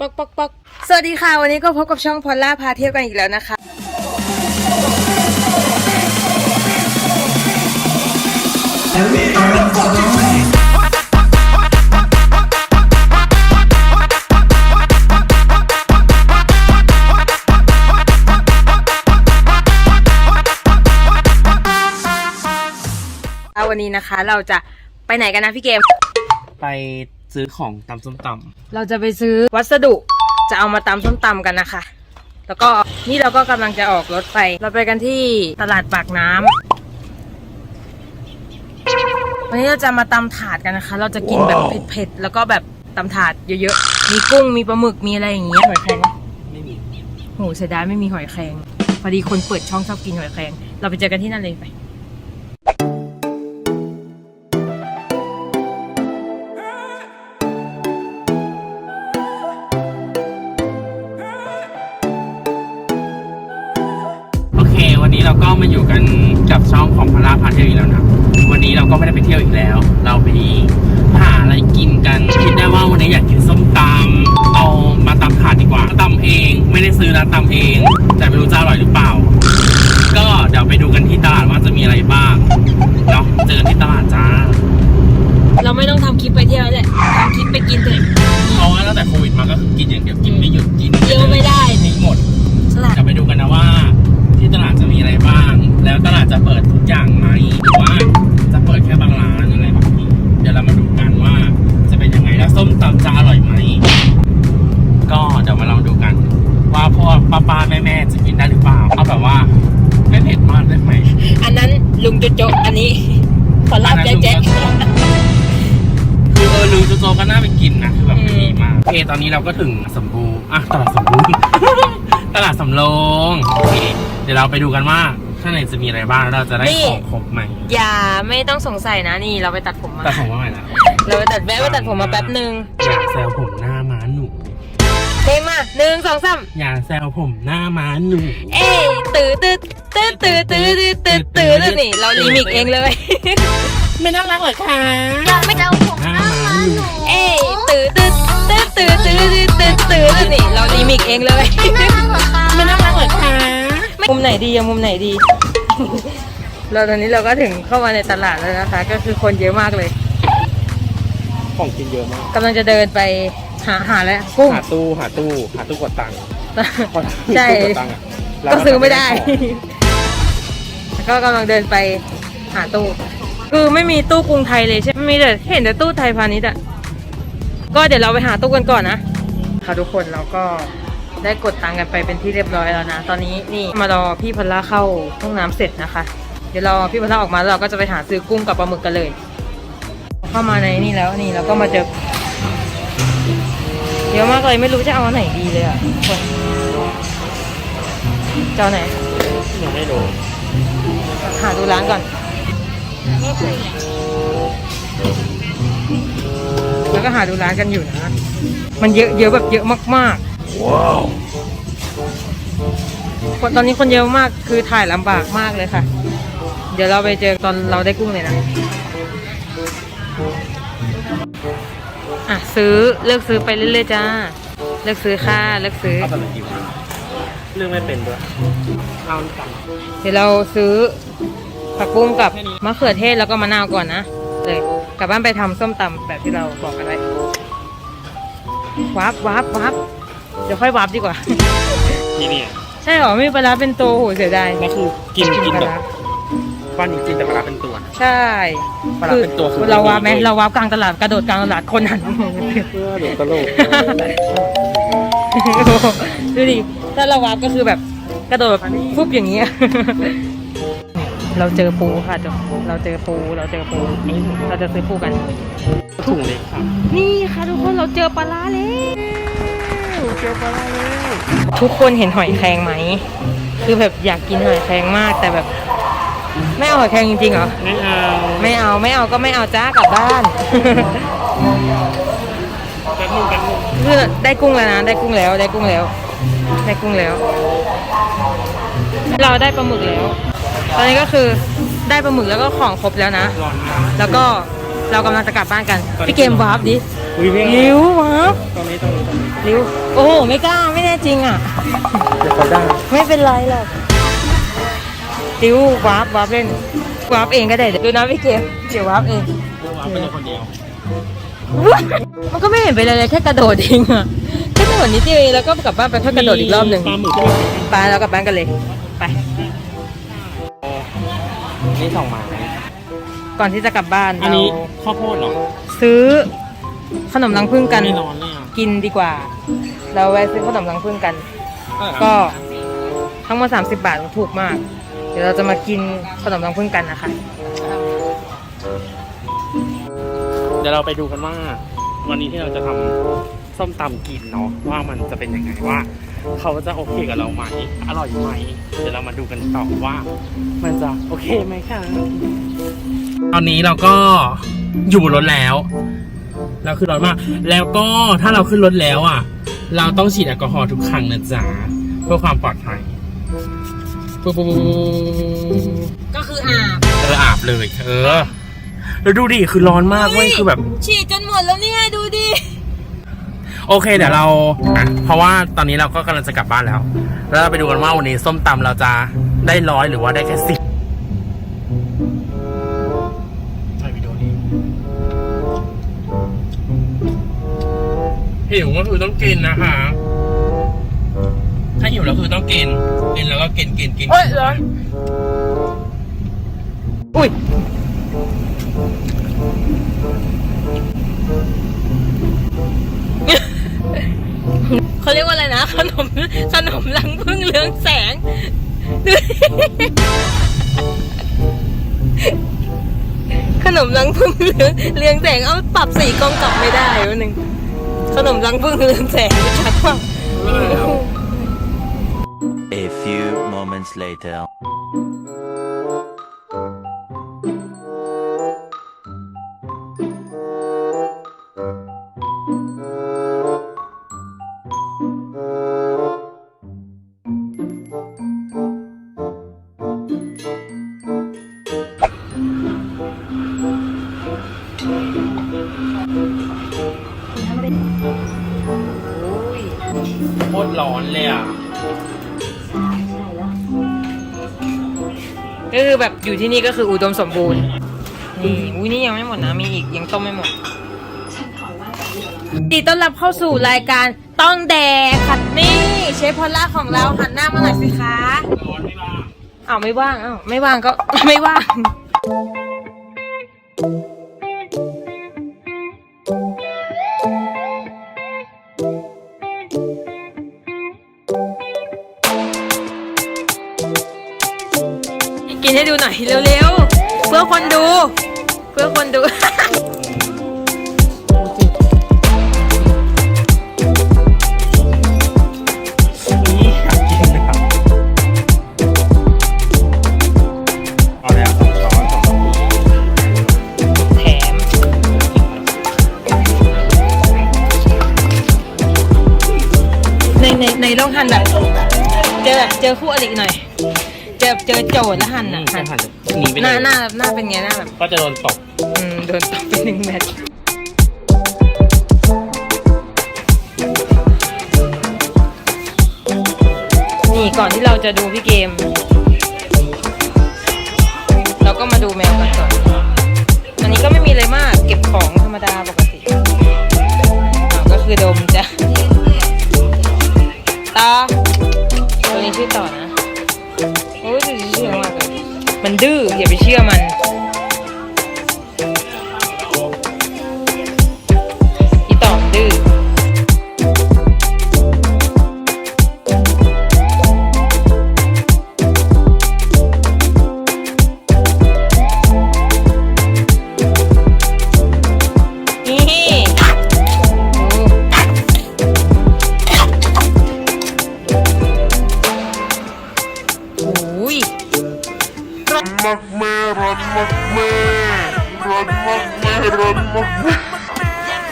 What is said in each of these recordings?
ปอกปอกปอกสวัสดีค่ะ วันนี้ก็พบกับช่องพอลล่าพาเที่ยวกันอีกแล้วนะคะ วันนี้นะคะเราจะไปไหนกันนะพี่เกม ไป ซื้อของตำส้มตเราจะไปซื้อวัสดุจะเอามาตำส้มตำกันนะคะ แล้วก็นี่เราก็กำลังจะออกรถไป เราไปกันที่ตลาดปากน้ำวันนี้เราจะมาตำถาดกันนะคะ เราจะกินแบบเผ็ดๆแล้วก็แบบตำถาดเยอะๆ มีกุ้งมีปลาหมึกมีอะไรอย่างเงี้ยหอยแครงไหมำไม่มีโหเสียดายไม่มีหอยแครงพอดีคนเปิดช่องชอบกินหอยแครงเราไปเจอกันที่นั่นเลยไป วันนี้เราก็มาอยู่กันกับช่องของพาราพาเที่ยวอีกแล้วนะ วันนี้เราก็ไม่ได้ไปเที่ยวอีกแล้ว เราไปหาอะไรกินกัน คิดได้ว่าวันนี้อยากกินส้มตำเอามาตำถาดดีกว่าตำเอง ไม่ได้ซื้อนะตำเอง แต่ไม่รู้จะอร่อยหรือเปล่า ก็เดี๋ยวไปดูกันที่ตลาดว่าจะมีอะไรบ้างเนาะเจอกันที่ตลาดจ้า เราไม่ต้องทำคลิปไปเที่ยวเลยทำคลิปไปกินเถอะเพราะว่าตั้งแต่โควิดมาก็คือกินอย่างเดียวกินไม่หยุดกินเที่ยวไม่ได้ทิ้งหมดสลัดจะไปดูกันนะว่าที่ตลาดจะมี อะไรบ้าง แล้วตลาดจะเปิดทุกอย่างไหมหรือว่าจะเปิดแค่บางร้านอะไรแบบนี้ เดี๋ยวเรามาดูกันว่าจะเป็นยังไงแล้วส้มตำจะอร่อยไหม ก็เดี๋ยวมาลองดูกัน ว่าพ่อป้าป้าแม่แม่ๆจะกินได้หรือเปล่าเอาแบบว่าไม่เผ็ดมากได้ไหมอันนั้นลุงโจโจอันนี้ขอลาบแจ๊ะแจ๊ะคือเออลืมโจโจก็น่าไปกินนะคือแบบไม่มีมากโอเคตอนนี้เราก็ถึงสมบูรณ์อะตลาดสมบูรณ์ตลาดสำโรงโอเคเดี๋ยวเราไปดูกันว่าข้างในจะมีอะไรบ้างแล้วเราจะได้ของครบไหมอย่าไม่ต้องสงสัยนะนี่เราไปตัดผมมา แต่ผมว่าไงนะเราไปตัดแวะไปตัดผมมาแป๊บหนึ่งอย่าแซวผมหน้าม้าหนูเพลงมาหนึ่งสองสามอย่าแซวผมหน้าม้าหนู เอ้ยตื้อตื้อตื้อตื้อตื้อตื้อตื้อตื้อตื้อนี่เราลิมิกเองเลย ไม่น่ารักเหรอคะ ไม่เจ้าผมหน้าม้าหนู เอ้ยตื้อตื้อตื้อตื้อตื้อตื้อตื้อตื้อนี่เราลิมิกเองเลยไม่น่ารักเหรอคะ มุมไหนดีอะมุมไหนดี เราตอนนี้เราก็ถึงเข้ามาในตลาดแล้วนะคะ ก็คือคนเยอะมากเลยของกินเยอะมากกำลังจะเดินไปหาหาแล้วกุ้งหาตู้หาตู้หาตู้กดตังค์พอใช่ตู้กดตังค์อะเราก็ซื้อไม่ได้แล้วก็กำลังเดินไปหาตู้ คือไม่มีตู้กรุงไทยเลยใช่ไหมมีแต่เห็นแต่ตู้ไทยพาณิชย์อะก็เดี๋ยวเราไปหาตู้กันก่อนนะค่ะทุกคนเราก็ ได้กดตังค์กันไปเป็นที่เรียบร้อยแล้วนะ ตอนนี้นี่มารอพี่พลล่าเข้าห้องน้ำเสร็จนะคะ เดี๋ยวรอพี่พลล่าออกมาแล้วเราก็จะไปหาซื้อกุ้งกับปลาหมึกกันเลย เข้ามาในนี่แล้วนี่เราก็มาเจอเยอะมากเลยไม่รู้จะเอาอันไหนดีเลยอะทุกคนจะเอาไหนยังไม่รู้หาดูร้านก่อนแล้วก็หาดูร้านกันอยู่นะ มันเยอะเยอะแบบเยอะมากๆ ว้าวคนตอนนี้คนเยอะมากคือถ่ายลำบากมากเลยค่ะ เดี๋ยวเราไปเจอตอนเราได้กุ้งเลยนะ อะซื้อเลือกซื้อไปเรื่อยๆจ้า เลือกซื้อค่ะเลือกซื้อ เอาแบบไหนดีวะเรื่องไม่เป็นด้วยเอาตังค์เดี๋ยวเราซื้อผักบุ้งกับมะเขือเทศแล้วก็มะนาวก่อนนะ เลยกลับบ้านไปทำส้มตำแบบที่เราบอกกันไว้วับวับวับ เดี๋ยวค่อยวับดีกว่า ที่นี่ใช่เหรอไม่มีปลาร้าเป็นตัวโหเสียดายนั่นคือกินกินปลาแบบร้าป้านจริงๆแต่ปลาร้าเป็นตัวนะใช่ปลาร้าเป็นตัวคือเราวับไหมเราวับกลางตลาดกระโดดกลางตลาดคนหันมามองเพื่อหนูตลกดูดิ ถ้าเราวับก็คือแบบกระโดดแบบฟุบอย่างเงี้ย เราเจอปูค่ะจบเราเจอปู เราเจอปู เราจะซื้อปูกัน ถุงเล็กค่ะ นี่ค่ะทุกคนเราเจอปลาร้าแล้ว เจอปลาร้าแล้วทุกคนเห็นหอยแครงไหม คือแบบอยากกินหอยแครงมากแต่แบบ ไม่เอาหอยแครงจริงๆเหรอ ไม่เอาไม่เอาไม่เอาก็ไม่เอาจ้ากลับบ้านแป๊บนึงแป๊บนึงคือได้กุ้งแล้วนะได้กุ้งแล้วได้กุ้งแล้ว ได้กุ้งแล้ว เราได้ปลาหมึกแล้ว ตอนนี้ก็คือได้ปลาหมึกแล้วก็ของครบแล้วนะ ร้อนมากแล้วก็เรากำลังจะกลับบ้านกัน พี่เกมวาร์ปดิ อุ้ยไม่ริ้ววะตรงนี้ตรงนี้ตรงนี้ริ้ว โอ้โหไม่กล้าไม่แน่จริงอะจะเขาได้ไม่เป็นไรหรอกริ้ววาร์ปวาร์ปเล่นวาร์ปเองก็ได้เดี๋ยวดูนะพี่เกมเดี๋ยววาร์ปเองว่าเป็นคนเดียวมันก็ไม่เห็นเป็นอะไรเลยแค่กระโดดเองอะแค่กระโดดนิดเดียวเองแล้วก็กลับบ้านไปแค่กระโดดอีกรอบหนึ่งปลาหมึกใช่ไหมไปแล้วกลับบ้านกันเลยไป นี่สองไม้ก่อนที่จะกลับบ้านอันเรานี้ข้าวโพดเหรอซื้อ ขนมรังผึ้งกัน ไม่ร้อนเลยอะกินดีกว่า เราแวะซื้อขนมรังผึ้งกันก็ทั้งหมด30 บาทถูกมาก เดี๋ยวเราจะมากินขนมรังผึ้งกันนะคะ เดี๋ยวเราไปดูกันว่า วันนี้ที่เราจะทำส้มตำกินเนาะว่ามันจะเป็นยังไงว่า เขาจะโอเคกับเราไหมอร่อยไหมเดี๋ยวเรามาดูกันต่อว่า มันจะโอเคไหมคะตอนนี้เราก็อยู่บนรถแล้ว เราขึ้นรถมาก แล้วก็ถ้าเราขึ้นรถแล้วอะ เราต้องฉีดแอลกอฮอล์ทุกครั้งนะจ๊ะเพื่อความปลอดภัยปุ๊บปุ๊บปุ๊บก็คืออาบ เอออาบเลย เออ แล้วดูดิคือร้อนมากเว้ยคือแบบ ฉีดจนหมดแล้วเนี่ยดูดิ โอเคเดี๋ยวเราอะเพราะว่าตอนนี้เราก็กำลังจะกลับบ้านแล้ว แล้วเราไปดูกันว่าวันนี้ส้มตำเราจะได้ร้อยหรือว่าได้แค่สิบ หิวก็คือต้องกินนะคะ ถ้าหิวแล้วคือต้องกิน กินแล้วก็กินกินกินโอ๊ยร้อนอุ้ยเขาเรียกว่าอะไรนะ ขนมขนมรังพึ่งเรืองแสงดูดิขนมรังพึ่งเรืองเรืองแสงเอาปรับสีกล้องกลับไม่ได้วันหนึ่ง ขนมรังพึ่งเรืองแสงชัดมาก A few moments later. โคตรร้อนเลยอะก็คือแบบอยู่ที่นี่ก็คืออุดมสมบูรณ์นี่อุ้ยนี่ยังไม่หมดนะมีอีกยังต้มไม่หมดดีต้อนรับเข้าสู่รายการต้องแดกค่ะนี่เชฟพอลล่าของเราหันหน้ามาหน่อยสิคะร้อนไม่บ้างอ้าวไม่ว่างอ้าวไม่ว่างก็ ไม่ว่าง กินให้ดูหน่อยเร็วๆ เพื่อคนดู เพื่อคนดูนี่อะครับเอาแล้วสองช้อนสองแถมในในในต้องหั่นแบบ เจอแบบเจอคู่อริหน่อย อเจอโจทย์แล้วหั่นอือะมหั่นจะหั่นหนีไปหเลน้ายหน้าหน้าเป็นไงหน้าแบบก็จะโดนตบอืมโดนตบไปหนึ่งแมตช์นี่ก่อนที่เราจะดูพี่เกม เราก็มาดูแมวกันก่อน อันนี้ก็ไม่มีอะไรมากเก็บของธรรมดาปกติอ่าก็คือดม อย่าไปเชื่อมัน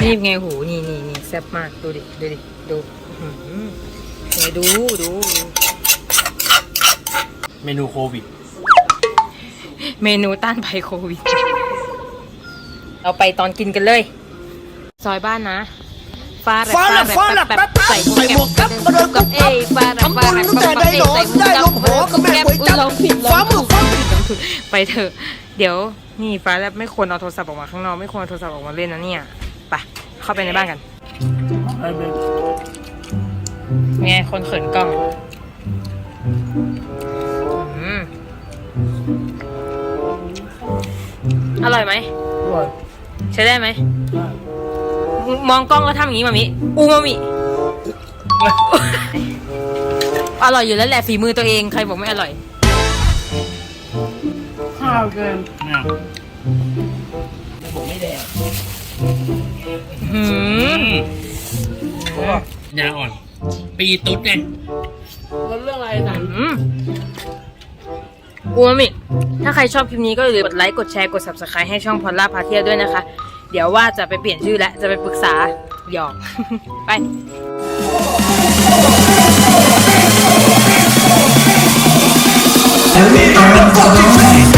นี่ไงหูนี่นี่นี่แซ่บมากดูดิดูดิดูอื้อหือเนี่ยดูดูดู เมนูโควิด เมนูต้านภัยโควิด เราไปตอนกินกันเลย ซอยบ้านนะฟ้าแรบฟ้าแลบฟ้าแลบแป๊แป๊บบใส่ใส่หมวกแก๊ปกระโดดกับเอ้ยฟ้าแรบทำฟ้าบุญแรบตั้งแต่ได้หนอนได้ลมหอกับแม่ก๋วยจั๊บลองผิดลฟ้าองมืถูอกฟ้าผิดลองถูก ไปเถอะ เดี๋ยวนี่ฟ้าแรบไม่ควรเอาโทรศัพท์ออกมาข้างนอกไม่ควรเอาโทรศัพท์ออกมาเล่นนะเนี่ยไปเข้าไปในบ้านกันไงคนเขินกล้องอืมอร่อยไหมใช้ได้ไหมมองกล้องแล้วทำอย่างนี้มามิอูมามิอร่อยอยู่แล้วแหละฝีมือตัวเองใครบอกไม่อร่อย ข้าวเกินเนี่ยหืมยาอ่อน ปีตุ๊ดไงอืมอูมามิถ้าใครชอบคลิปนี้ก็อย่าลืมกดไลค์กดแชร์กด subscribe ให้ช่องพอลล่าพาเที่ยวด้วยนะคะ เดี๋ยวว่าจะไปเปลี่ยนชื่อแล้วจะไปปรึกษาหยอก ไป And me, I'm fucking